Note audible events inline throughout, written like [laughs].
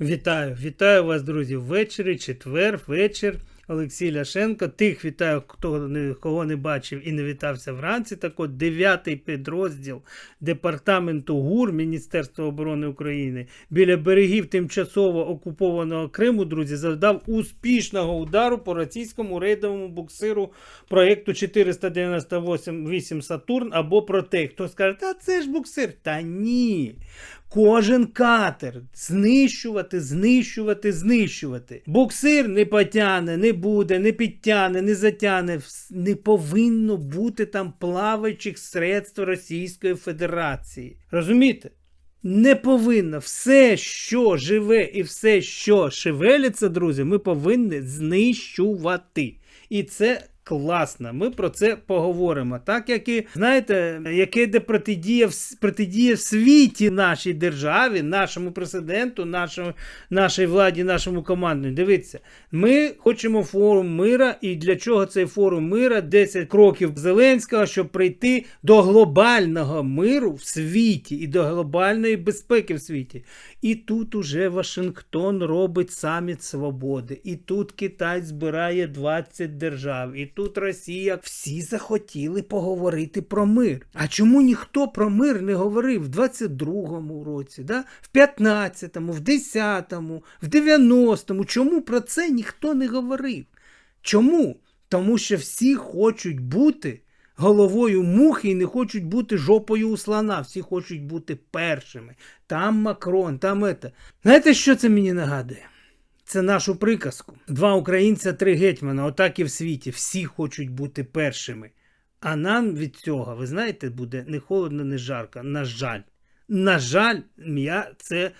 Вітаю, вітаю вас, друзі. Ввечері, четвер, вечір. Олексій Ляшенко. Тих вітаю, хто кого не бачив і не вітався вранці. Так от, дев'ятий підрозділ Департаменту ГУР Міністерства оборони України біля берегів тимчасово окупованого Криму, друзі, завдав успішного удару по російському рейдовому буксиру проєкту 498 Сатурн або Протей. Хто скаже, та це ж буксир? Та ні. Кожен катер знищувати, знищувати, знищувати. Буксир не потягне, не буде, не підтягне, не затягне. Не повинно бути там плаваючих средств Російської Федерації. Розумієте? Не повинно. Все, що живе і все, що шевелиться, друзі, ми повинні знищувати. І це класно. Ми про це поговоримо. Так як і знаєте, яке йде протидія в, протидія в світі нашій державі, нашому президенту, нашому, нашій владі, нашому команду. Дивіться, ми хочемо форум мира, і для чого цей форум мира? 10 кроків Зеленського, щоб прийти до глобального миру в світі і до глобальної безпеки в світі. І тут уже Вашингтон робить саміт свободи, і тут Китай збирає 20 держав, і тут Росія. Всі захотіли поговорити про мир. А чому ніхто про мир не говорив в 22-му році, да? в 15-му, в 10-му, в 90-му? Чому про це ніхто не говорив? Чому? Тому що всі хочуть бути головою мухи і не хочуть бути жопою у слона. Всі хочуть бути першими. Там Макрон, там ета. Знаєте, що це мені нагадує? Це нашу приказку. Два українця, три гетьмана, отак і в світі. Всі хочуть бути першими. А нам від цього, ви знаєте, буде не холодно, не жарко. На жаль. На жаль, я це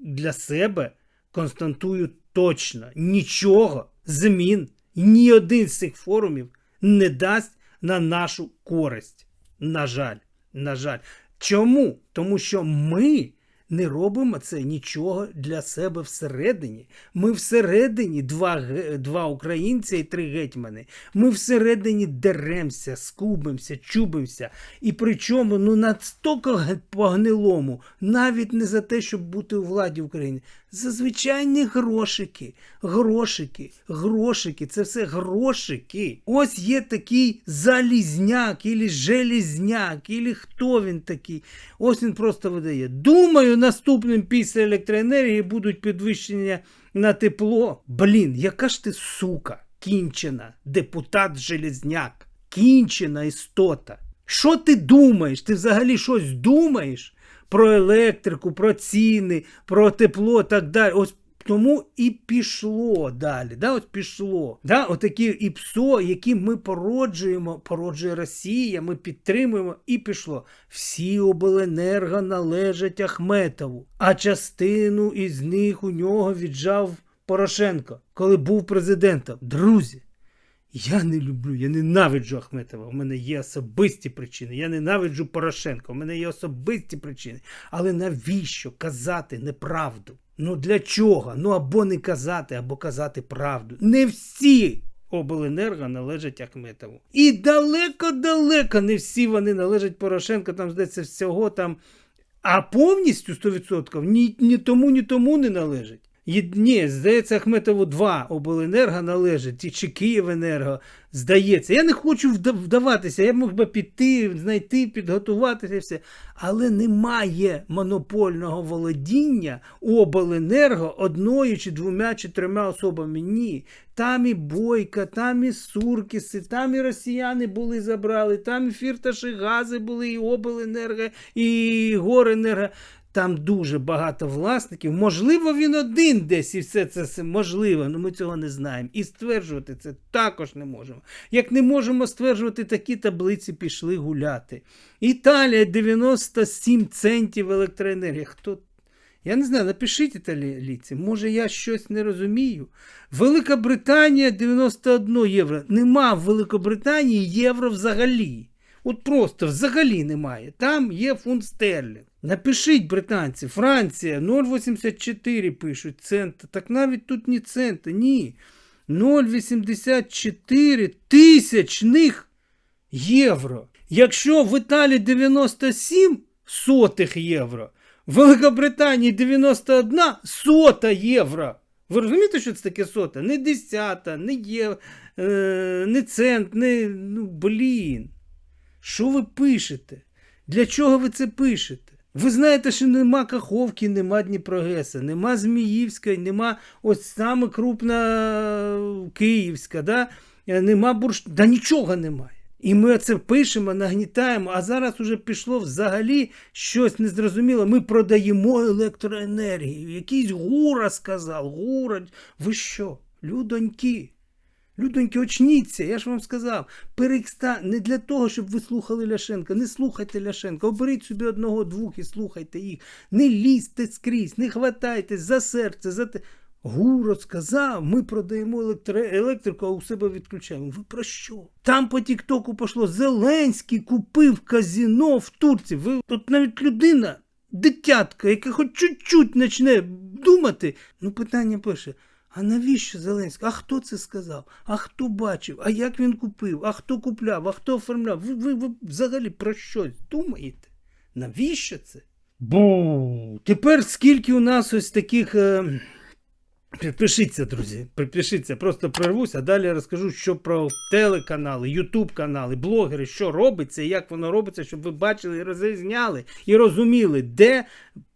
для себе констатую точно. Нічого змін ні один з цих форумів не дасть на нашу користь. На жаль, на жаль. Чому? Тому що ми не робимо це нічого для себе всередині. Ми всередині два, два українці і три гетьмани. Ми всередині деремося, скубимося, чубимося. І причому ну настільки по-гнилому, навіть не за те, щоб бути у владі України. За звичайні грошики, грошики, грошики, це все грошики. Ось є такий залізняк, ілі желізняк, ілі хто він такий. Ось він просто видає. Думаю, наступним після електроенергії будуть підвищення на тепло. Блін, яка ж ти сука, кінчена, депутат Железняк, кінчена істота. Що ти думаєш? Ти взагалі щось думаєш про електрику, про ціни, про тепло так далі. Ось тому і пішло далі. Да, от пішло. Да, отакі і ПСО, які ми породжуємо, породжує Росія, ми підтримуємо, і пішло. Всі обленерго належать Ахметову, а частину із них у нього віджав Порошенко, коли був президентом. Друзі, я не люблю, я ненавиджу Ахметова. У мене є особисті причини. Я ненавиджу Порошенка. У мене є особисті причини. Але навіщо казати неправду? Ну для чого? Ну або не казати, або казати правду. Не всі обленерго належать Ахметову. І далеко-далеко не всі вони належать Порошенко, Там здається всього там. А повністю 100% ні, ні тому, ні тому не належить. Є- Ні, здається, Ахметову два обленерго належить, чи Київенерго. Здається, я не хочу вдаватися. Я мог би піти, знайти, підготуватися і все. Але немає монопольного володіння обленерго одною чи двома чи трьома особами. Ні. Там і Бойка, там і Суркіси, там і росіяни були забрали, там і фірташі гази були, і обленерго, і горенерго. Там дуже багато власників. Можливо, він один десь і все це можливо, але ми цього не знаємо. І стверджувати це також не можемо. Як не можемо стверджувати, такі таблиці пішли гуляти. Італія 97 центів електроенергії. Хто? Я не знаю, напишіть італійці, може я щось не розумію. Велика Британія 91 євро. Нема в Великобританії євро взагалі. От просто взагалі немає. Там є фунт стерлінг. Напишіть, британці, Франція 0,84 пишуть цента. Так навіть тут не цента, ні. 0,84 тисячних євро. Якщо в Італії 97 сотих євро, В Великобританії 91 сота євро. Ви розумієте, що це таке сота? Не десята, не є, е, не цент, не. Ну, блін. Що ви пишете? Для чого ви це пишете? Ви знаєте, що нема Каховки, нема Дніпрогеса, нема Зміївська, нема ось саме крупна е, Київська, да? Е, нема Бурш... Да нічого немає. І ми це пишемо, нагнітаємо, а зараз уже пішло взагалі щось незрозуміле. Ми продаємо електроенергію. Якийсь гура сказав, гура. Ви що, людоньки? Людоньки, очніться, я ж вам сказав, перекста не для того, щоб ви слухали Ляшенка. Не слухайте Ляшенка, оберіть собі одного-двох і слухайте їх. Не лізьте скрізь, не хватайтесь за серце, за те. Гурот сказав, ми продаємо електри... електрику, а у себе відключаємо. Ви про що? Там по Тіктоку пішло. Зеленський купив казіно в Турції. Ви тут навіть людина, дитятка, яка хоч чуть-чуть почне думати. Ну, питання пише. А навіщо Зеленський? А хто це сказав? А хто бачив? А як він купив? А хто купляв? А хто оформляв? Ви, ви, ви взагалі про щось думаєте? Навіщо це? Бу. Тепер скільки у нас ось таких. Е... Підпишіться, друзі, підпишіться, просто прервуся, а далі розкажу, що про телеканали, ютуб канали, блогери, що робиться і як воно робиться, щоб ви бачили і розрізняли і розуміли, де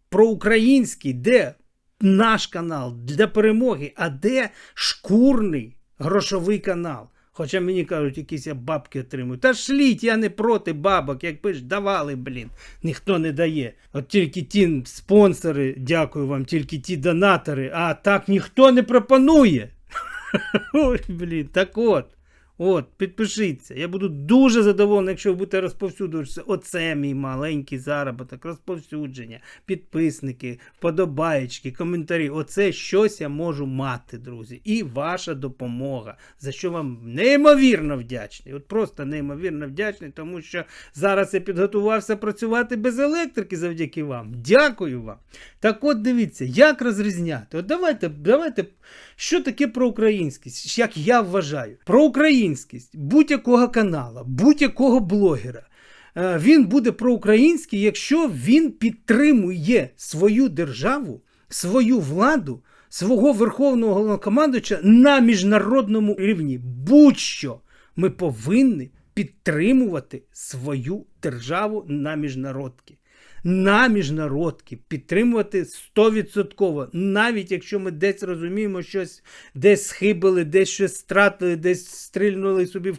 проукраїнський, де наш канал для перемоги, а де шкурний грошовий канал. Хоча мені кажуть, якісь я бабки отримую. Та шліть, я не проти бабок, якби ж давали, блін. Ніхто не дає. От тільки ті спонсори, дякую вам, тільки ті донатори, а так ніхто не пропонує. [laughs] Ой, блін, так от. От, підпишіться. Я буду дуже задоволений, якщо ви будете розповсюджуватися. Оце мій маленький заробіток, розповсюдження, підписники, подобаєчки, коментарі. Оце щось я можу мати, друзі. І ваша допомога, за що вам неймовірно вдячний. От просто неймовірно вдячний, тому що зараз я підготувався працювати без електрики завдяки вам. Дякую вам. Так от дивіться, як розрізняти. От давайте, давайте, що таке проукраїнськість, як я вважаю. Проукраїнськість будь-якого канала, будь-якого блогера. е, Він буде проукраїнський, якщо він підтримує свою державу, свою владу, свого верховного головнокомандувача на міжнародному рівні. Будь-що ми повинні підтримувати свою державу на міжнародки. На міжнародки підтримувати 100%, навіть якщо ми десь розуміємо щось, десь схибили, десь щось стратили, десь стрільнули собі в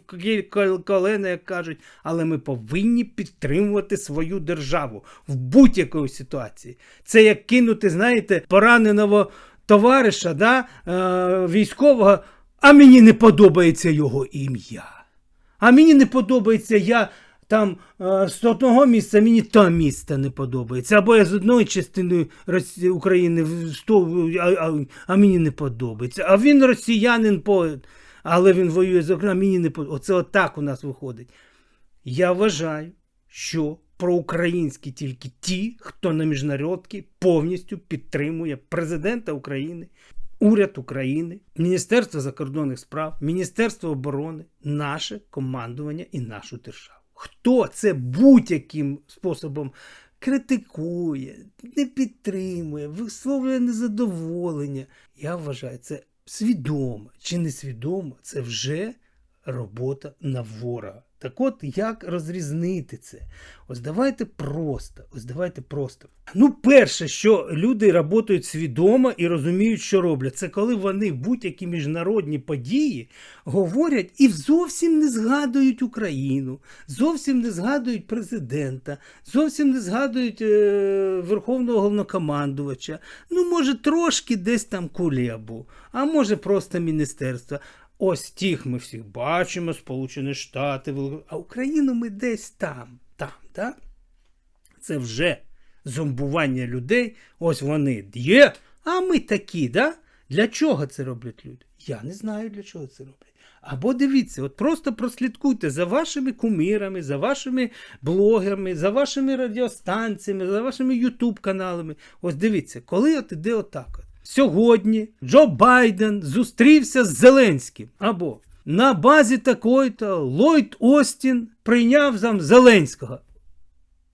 колено, як кажуть. Але ми повинні підтримувати свою державу в будь-якій ситуації. Це як кинути, знаєте, пораненого товариша, да, е, військового, а мені не подобається його ім'я. А мені не подобається я там е, з одного місця, мені то місце не подобається. Або я з одної частини Росі... України а, а, мені не подобається. А він росіянин, але він воює з Україною, мені не подобається. Оце отак у нас виходить. Я вважаю, що проукраїнські тільки ті, хто на міжнародки повністю підтримує президента України, уряд України, Міністерство закордонних справ, Міністерство оборони, наше командування і нашу державу. Хто це будь-яким способом критикує, не підтримує, висловлює незадоволення, я вважаю, це свідомо чи несвідомо, це вже робота на ворога. Так от як розрізнити це? Ось давайте просто, ось давайте просто. Ну, перше, що люди працюють свідомо і розуміють, що роблять, це коли вони будь-які міжнародні події говорять і зовсім не згадують Україну, зовсім не згадують президента, зовсім не згадують е, Верховного головнокомандувача. Ну, може, трошки десь там кулебу, а може просто міністерство. Ось тих ми всіх бачимо, Сполучені Штати, а Україну ми десь там, там, так? Це вже зомбування людей. Ось вони є, а ми такі, да? Для чого це роблять люди? Я не знаю, для чого це роблять. Або дивіться, от просто прослідкуйте за вашими кумирами, за вашими блогерами, за вашими радіостанціями, за вашими ютуб-каналами. Ось дивіться, коли от іде отак. От. Сьогодні Джо Байден зустрівся з Зеленським. Або на базі такої-то Ллойд Остін прийняв зам Зеленського.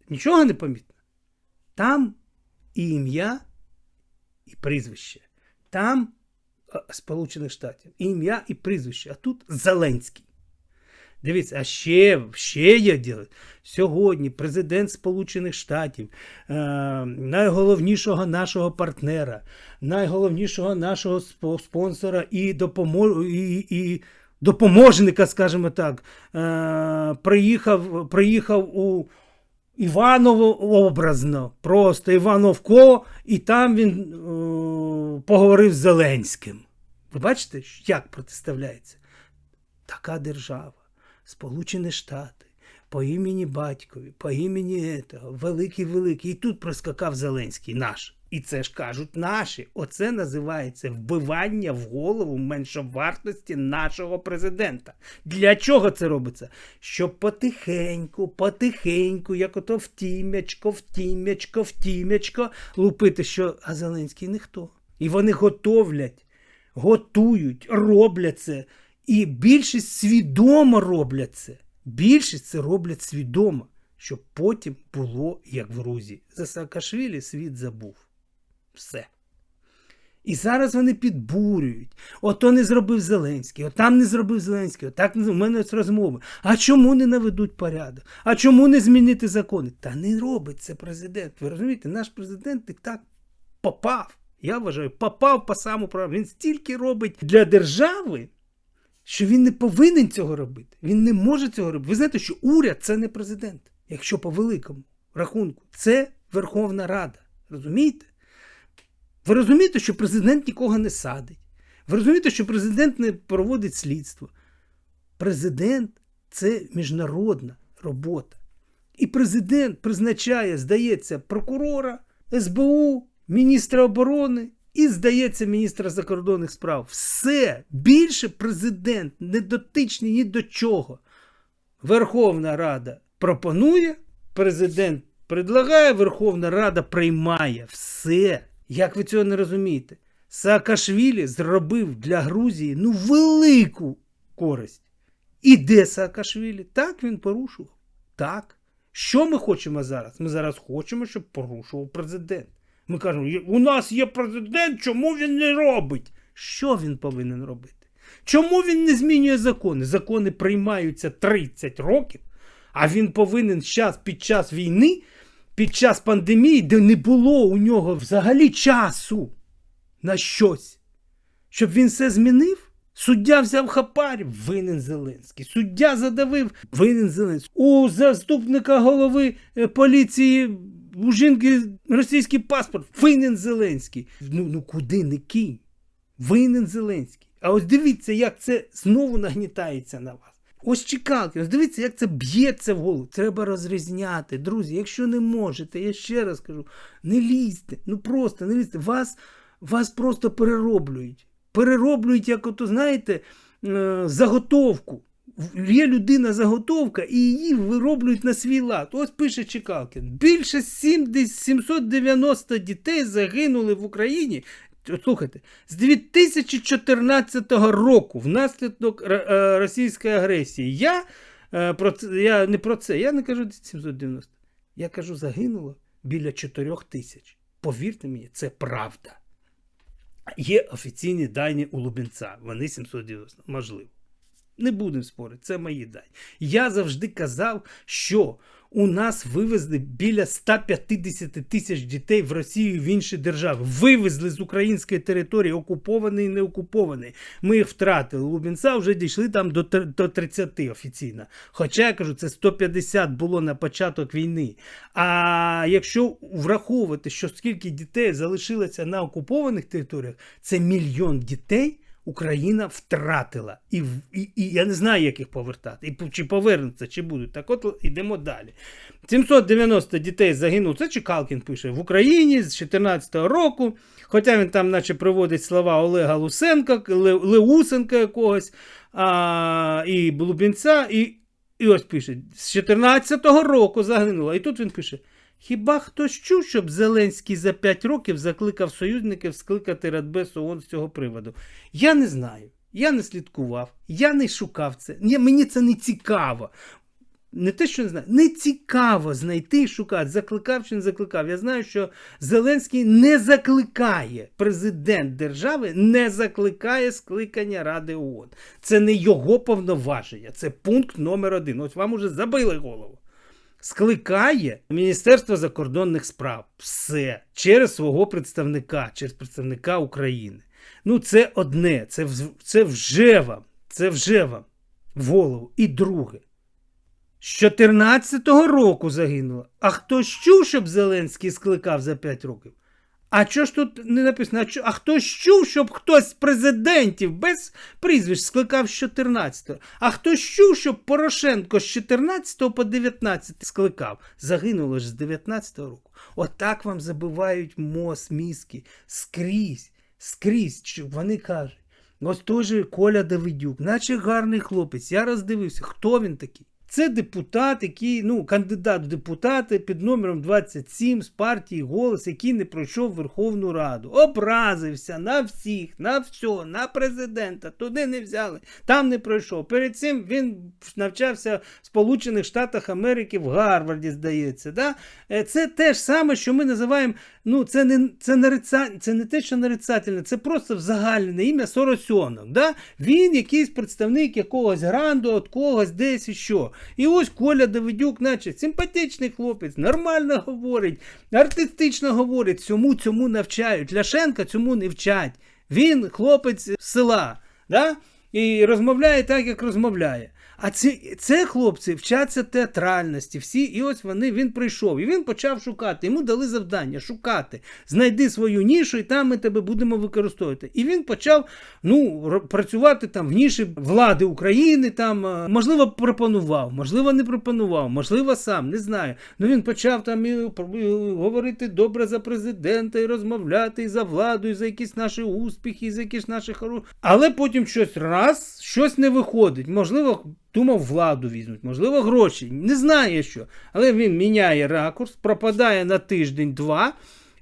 Нічого не помітно. Там і ім'я, і прізвище. Там Сполучених Штатів. І ім'я і прізвище. А тут Зеленський. Дивіться, а ще, ще є діло. Сьогодні президент Сполучених Штатів, е, найголовнішого нашого партнера, найголовнішого нашого спонсора і, допомо- і, і допоможника, скажімо так, е, приїхав, приїхав у Іваново образно, просто Івановко, і там він е, поговорив з Зеленським. Ви бачите, як протиставляється? Така держава, Сполучені Штати, по імені батькові, по імені этого, великий великий. І тут проскакав Зеленський наш. І це ж кажуть наші. Оце називається вбивання в голову меншовартості нашого президента. Для чого це робиться? Щоб потихеньку, потихеньку, як ото втімячко, втімячко, втімячко, лупити, що а Зеленський ніхто. І вони готовлять готують, роблять це. І більшість свідомо роблять це. Більшість це роблять свідомо, щоб потім було як в Грузії. За Саакашвілі світ забув. Все. І зараз вони підбурюють. Ото не зробив Зеленський, отам не зробив Зеленський, отак не у мене розмови. А чому не наведуть порядок? А чому не змінити закони? Та не робить це президент. Ви розумієте, наш президент і так попав. Я вважаю, попав по саму праву. Він стільки робить для держави, що він не повинен цього робити. Він не може цього робити. Ви знаєте, що уряд це не президент, якщо по великому рахунку, це Верховна Рада. Розумієте? Ви розумієте, що президент нікого не садить. Ви розумієте, що президент не проводить слідство. Президент це міжнародна робота. І президент призначає, здається, прокурора, СБУ, міністра оборони і, здається, міністра закордонних справ. Все більше президент не дотичний ні до чого. Верховна Рада пропонує, президент предлагає, Верховна Рада приймає все. Як ви цього не розумієте? Саакашвілі зробив для Грузії ну велику користь. І де Саакашвілі? Так він порушував. Так. Що ми хочемо зараз? Ми зараз хочемо, щоб порушував президент. Ми кажемо, у нас є президент, чому він не робить? Що він повинен робити? Чому він не змінює закони? Закони приймаються 30 років, а він повинен щас, під час війни, під час пандемії, де не було у нього взагалі часу на щось, щоб він все змінив. Суддя взяв хапарь, винен Зеленський. Суддя задавив, винен Зеленський. У заступника голови е, поліції у жінки російський паспорт, винен Зеленський. Ну, ну куди не кинь? Винен Зеленський. А ось дивіться, як це знову нагнітається на вас. Ось чекалки, ось дивіться, як це б'ється в голову. Треба розрізняти. Друзі, якщо не можете, я ще раз кажу, не лізьте, ну просто не лізьте. Вас, вас просто перероблюють. Перероблюють, як ото, знаєте, е, заготовку. Є людина заготовка, і її вироблюють на свій лад. Ось пише Чекалкін. Більше 790 дітей загинули в Україні. Слухайте, з 2014 року внаслідок е, російської агресії. Я, е, про це, я не про це, я не кажу 790. Я кажу, загинуло біля 4 тисяч. Повірте мені, це правда. Є офіційні дані у Лубенця. Вони 790, можливо. Не будемо спорити, це мої дані. Я завжди казав, що у нас вивезли біля 150 тисяч дітей в Росію в інші держави. Вивезли з української території, окупованої і не окупованої. Ми їх втратили. Лубенця вже дійшли там до 30 офіційно. Хоча я кажу, це 150 було на початок війни. А якщо враховувати, що скільки дітей залишилося на окупованих територіях, це мільйон дітей. Україна втратила. І, і, і я не знаю, як їх повертати. І, чи повернуться, чи будуть. Так от йдемо далі. 790 дітей загинуло. Це Чекалкін пише в Україні з 14-го року. Хоча він там, наче, приводить слова Олега Лусенка, Ле- Леусенка якогось, а, і Блубінця, і, і ось пише: з 14-го року загинуло. І тут він пише. Хіба хтось чув, щоб Зеленський за 5 років закликав союзників скликати Радбез ООН з цього приводу? Я не знаю. Я не слідкував, я не шукав це. Ні, мені це не цікаво. не те, що не знаю, не цікаво знайти і шукати, закликав чи не закликав. Я знаю, що Зеленський не закликає, президент держави не закликає скликання Ради ООН. Це не його повноваження, це пункт номер один. Ось вам уже забили голову. Скликає Міністерство закордонних справ все через свого представника, через представника України. Ну, це одне, це, це вже вам, це вже вам в голову. І друге. З 14-го року загинуло. А хто чув, щоб Зеленський скликав за 5 років? А що ж тут не написано? А, чо- а хто ж чув, щоб хтось з президентів без прізвищ скликав з 14-го? А хто ж чув, щоб Порошенко з 14 по 19 скликав? Загинуло ж з 19-го року. Отак вам забивають мозг, мізки скрізь, скрізь. Що Вони кажуть. Ось той же Коля Давидюк, наче гарний хлопець. Я роздивився, хто він такий. Це депутат, який, ну, кандидат в депутати під номером 27 з партії Голос, який не пройшов Верховну Раду. Образився на всіх, на все, на президента. Туди не взяли, там не пройшов. Перед цим він навчався в Сполучених Штатах Америки в Гарварді, здається. Да? Е, Це те ж саме, що ми називаємо. Ну, це не це нарица, це не те, що нарицательне, це просто взагальне ім'я Соросьонок. Да? Він якийсь представник якогось гранду, от когось десь і що. І ось Коля Давидюк, наче симпатичний хлопець, нормально говорить, артистично говорить, цьому цьому навчають. Ляшенка цьому не вчать. Він хлопець з села. Да? І розмовляє так, як розмовляє. А ці, це хлопці вчаться театральності, всі, і ось вони він прийшов, і він почав шукати. Йому дали завдання шукати. Знайди свою нішу, і там ми тебе будемо використовувати. І він почав ну, працювати там в ніші влади України. Там, е, можливо, пропонував, можливо, не пропонував, можливо, сам, не знаю. Ну він почав там і, і говорити добре за президента, і розмовляти і за владу, і за якісь наші успіхи, і за якісь наші хороші. Але потім щось раз, щось не виходить. Можливо, думав, владу візьмуть, можливо, гроші. Не знає що. Але він міняє ракурс, пропадає на тиждень-два,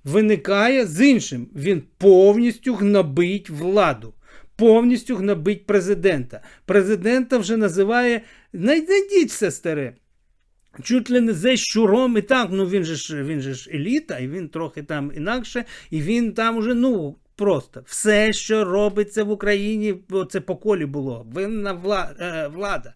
виникає з іншим. Він повністю гнобить владу. Повністю гнобить президента. Президента вже називає найдіть все старе. Чуть ли не за щуром і так, ну він же ж він же ж еліта, і він трохи там інакше, і він там уже, ну, просто все, що робиться в Україні, це по колі було. Винна. Е, влада.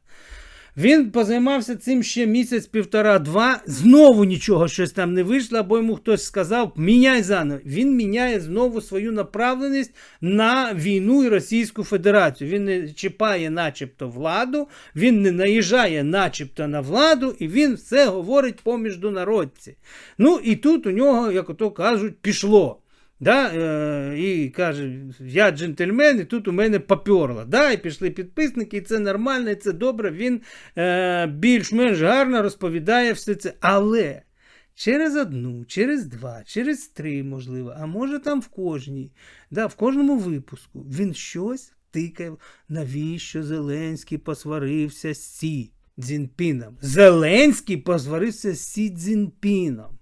Він позаймався цим ще місяць, півтора-два. Знову нічого щось там не вийшло, або йому хтось сказав, міняй заново. Він міняє знову свою направленість на війну і Російську Федерацію. Він не чіпає, начебто, владу, він не наїжджає, начебто, на владу, і він все говорить по міжнародці. Ну і тут у нього, як ото кажуть, пішло. Да, е, і каже, я джентльмен, і тут у мене поперло. Да, і пішли підписники, і це нормально, і це добре. Він е, більш-менш гарно розповідає все це. Але через одну, через два, через три, можливо, а може там в кожній, да, в кожному випуску він щось тикає, навіщо Зеленський посварився з Сі Цзіньпіном. Зеленський посварився з Сі Цзіньпіном.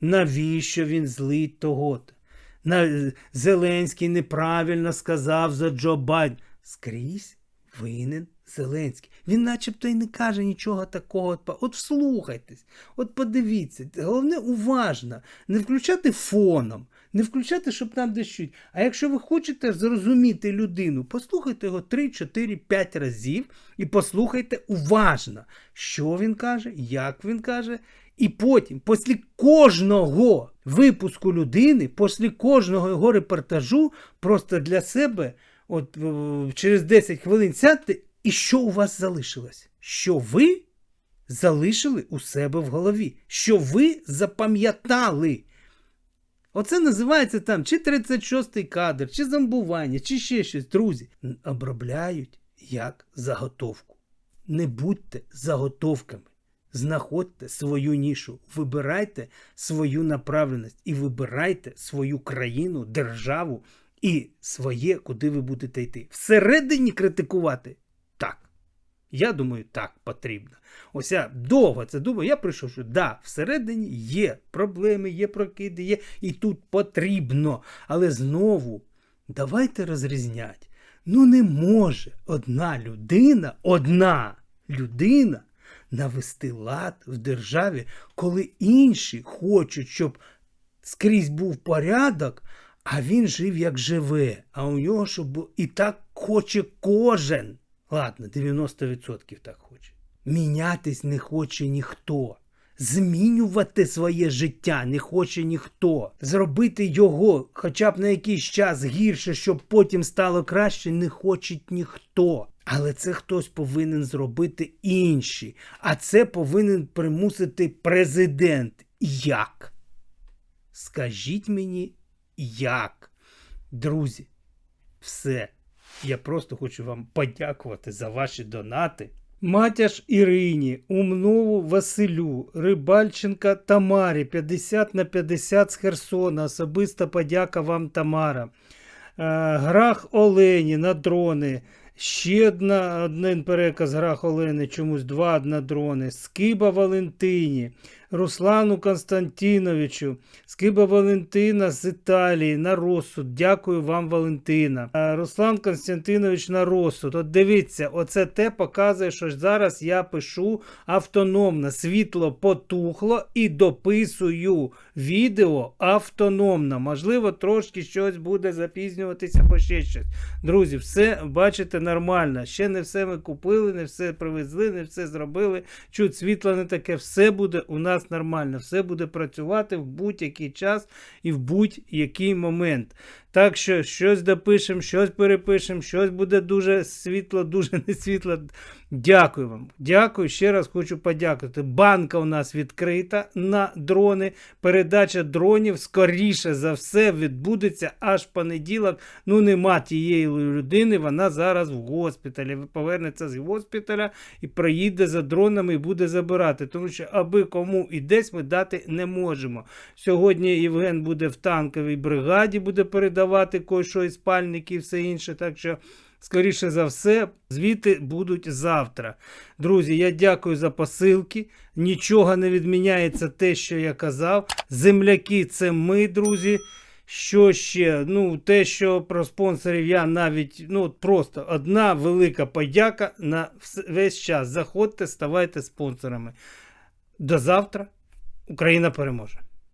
Навіщо він злить того-то? На, Зеленський неправильно сказав за Джо Байден. Скрізь винен Зеленський. Він начебто і не каже нічого такого. От вслухайтесь, от подивіться. Головне уважно, не включати фоном, не включати, щоб там десь чуть. А якщо ви хочете зрозуміти людину, послухайте його 3, 4, 5 разів і послухайте уважно, що він каже, як він каже. І потім, після кожного випуску людини, після кожного його репортажу, просто для себе, от е, через 10 хвилин сядьте, і що у вас залишилось? Що ви залишили у себе в голові? Що ви запам'ятали? Оце називається там чи 36-й кадр, чи зомбування, чи ще щось. Друзі, обробляють як заготовку. Не будьте заготовками. Знаходьте свою нішу, вибирайте свою направленість і вибирайте свою країну, державу і своє, куди ви будете йти. Всередині критикувати так. Я думаю, так потрібно. Ось я довго це думаю. Я прийшов, що да, всередині є проблеми, є прокиди, є, і тут потрібно. Але знову давайте розрізнять. Ну не може одна людина, одна людина навести лад в державі, коли інші хочуть, щоб скрізь був порядок, а він жив як живе. А у нього щоб і так хоче кожен. Ладно, 90% так хоче. Мінятись не хоче ніхто. Змінювати своє життя не хоче ніхто. Зробити його хоча б на якийсь час гірше, щоб потім стало краще, не хоче ніхто. Але це хтось повинен зробити інші. А це повинен примусити президент. Як? Скажіть мені, як? Друзі, все. Я просто хочу вам подякувати за ваші донати. Матяш Ірині, Умнову Василю, Рибальченка Тамарі 50 на 50 з Херсона. Особиста подяка вам, Тамара. Е, Грах Олені на дрони. Ще одна, один переказ Грах Олени, чомусь два на дрони. Скиба Валентині, Руслану Константиновичу, Скиба Валентина з Італії на розсуд. Дякую вам, Валентина. Руслан Константинович на розсуд. От дивіться, оце те показує, що зараз я пишу автономно. Світло потухло і дописую відео автономно. Можливо, трошки щось буде запізнюватися або ще щось. Друзі, все бачите нормально. Ще не все ми купили, не все привезли, не все зробили. Чуть світло не таке, все буде у нас нормально, все буде працювати в будь-який час і в будь-який момент. Так що щось допишемо, щось перепишемо, щось буде дуже світло, дуже не світло. Дякую вам. Дякую. Ще раз хочу подякувати. Банка у нас відкрита на дрони. Передача дронів скоріше за все відбудеться аж понеділок. Ну, нема тієї людини, вона зараз в госпіталі. Повернеться з госпіталя і приїде за дронами і буде забирати. Тому що аби кому і десь ми дати не можемо. Сьогодні Євген буде в танковій бригаді, буде передавати кое-що із спальники і все інше. Так що. Скоріше за все, звіти будуть завтра. Друзі, я дякую за посилки. Нічого не відміняється те, що я казав. Земляки це ми, друзі. Що ще? Ну, те, що про спонсорів я навіть, ну, просто одна велика подяка на весь час. Заходьте, ставайте спонсорами. До завтра. Україна переможе.